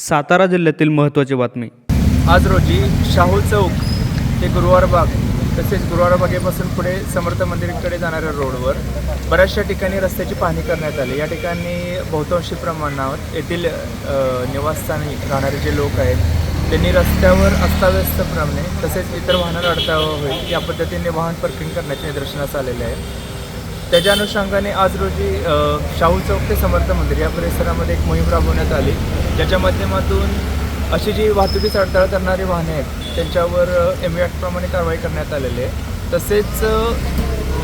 सातारा जिल्ह्यातील महत्त्वाची बातमी. आज रोजी शाहू चौक ते गुरुवार बाग तसेच गुरुवार बागेपासून पुढे समर्थ मंदिराकडे जाणाऱ्या रोडवर बऱ्याचशा ठिकाणी रस्त्याची पाहणी करण्यात आली. या ठिकाणी बहुतांशी प्रमाणावर येथील निवासस्थानी राहणारे जे लोक आहेत त्यांनी रस्त्यावर अस्ताव्यस्तप्रमाणे तसेच इतर वाहनाला अडथळा होईल या पद्धतीने वाहन पार्किंग करण्याचे निदर्शनास आलेले आहे त्याच्या अनुषंगाने आज रोजी शाहू चौक ते समर्थ मंदिर या परिसरामध्ये एक मोहीम राबवण्यात आली. ज्याच्या माध्यमातून अशी जी वाहतुकीस अडथळा करणारी वाहने आहेत त्यांच्यावर एम ॲक्टप्रमाणे कारवाई करण्यात आलेली आहे. तसेच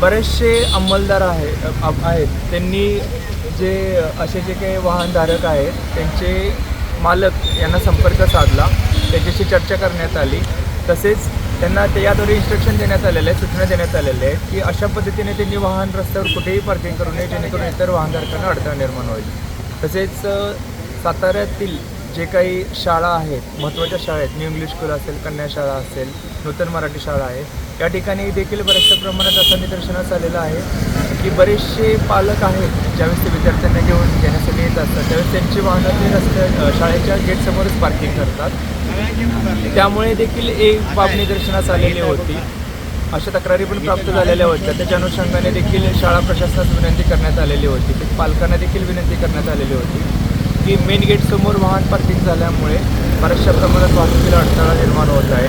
बरेचसे अंमलदार आहे आहेत. त्यांनी जे असे जे काही वाहनधारक आहेत त्यांचे मालक यांना संपर्क साधला. त्यांच्याशी चर्चा करण्यात आली. तसेच त्यांना ते याद्वारे इन्स्ट्रक्शन देण्यात आलेले आहे सूचना देण्यात आलेल्या आहेत की अशा पद्धतीने त्यांनी वाहन रस्त्यावर कुठेही पार्किंग करू नये जेणेकरून इतर वाहनधारकांना अडथळा निर्माण होईल. तसेच साताऱ्यातील जे काही शाळा आहेत महत्त्वाच्या शाळा आहेत न्यू इंग्लिश स्कूल असेल कन्या शाळा असेल नूतन मराठी शाळा आहे या ठिकाणी देखील बऱ्याचशा प्रमाणात असं निदर्शनास आलेलं आहे की बरेचसे पालक आहेत ज्यावेळेस ते विद्यार्थ्यांना घेऊन घेण्यासाठी येत असतात त्यावेळेस त्यांची वाहनं ते रस्त्या शाळेच्या गेटसमोरच पार्किंग करतात. त्यामुळे देखील एक बाब निदर्शनास आलेली होती. अशा तक्रारी पण प्राप्त झालेल्या होत्या. त्याच्या अनुषंगाने देखील शाळा प्रशासनास विनंती करण्यात आलेली होती. ते पालकांना देखील विनंती करण्यात आलेली होती. की मेन गेटसमोर वाहन पार्किंग झाल्यामुळे बऱ्याचशा प्रमाणात वाहतुकीला अडथळा निर्माण होत आहे.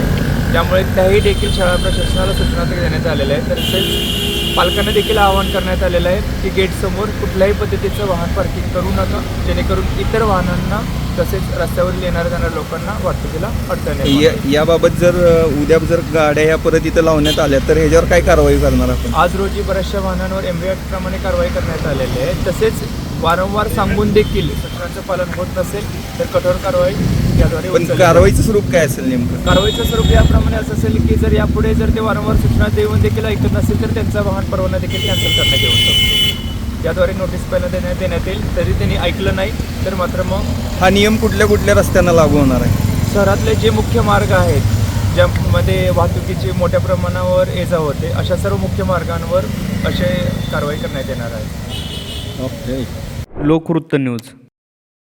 त्यामुळे त्याही देखील शाळा प्रशासनाला सूचना देण्यात आलेल्या आहेत. तसेच पालकांना देखील आवाहन करण्यात आलेलं आहे की गेटसमोर कुठल्याही पद्धतीचं वाहन पार्किंग करू नका. जेणेकरून इतर वाहनांना तसेच रस्त्यावर येणाऱ्या जाणाऱ्या लोकांना वाहतुकीला अडथळा निर्माण या याबाबत जर उद्या जर गाड्या ह्या परत इथं लावण्यात आल्या तर ह्याच्यावर काय कारवाई करणार आपण? आज रोजी बऱ्याचशा वाहनांवर एम प्रमाणे कारवाई करण्यात आलेली आहे. तसेच वारंवार सांगून देखील सूचनांचं पालन होत नसेल तर कठोर कारवाई याद्वारे पण उचलली जाईल. कारवाईचं स्वरूप काय असेल नेमकं? कारवाईचं स्वरूप याप्रमाणे असं असेल की जर यापुढे जर ते वारंवार सूचना देऊन देखील ऐकत नसेल तर त्यांचा वाहन परवाना देखील कॅन्सल करण्यात येऊ शकतो. याद्वारे नोटीस पहिला देण्यात देण्यात येईल. तरी त्यांनी ऐकलं नाही तर मात्र मग हा नियम कुठल्या कुठल्या रस्त्यांना लागू होणार आहे? शहरातले जे मुख्य मार्ग आहेत ज्यामध्ये वाहतुकीची मोठ्या प्रमाणावर ये जा होते अशा सर्व मुख्य मार्गांवर असे कारवाई करण्यात येणार आहे. Okay लोकवृत्त news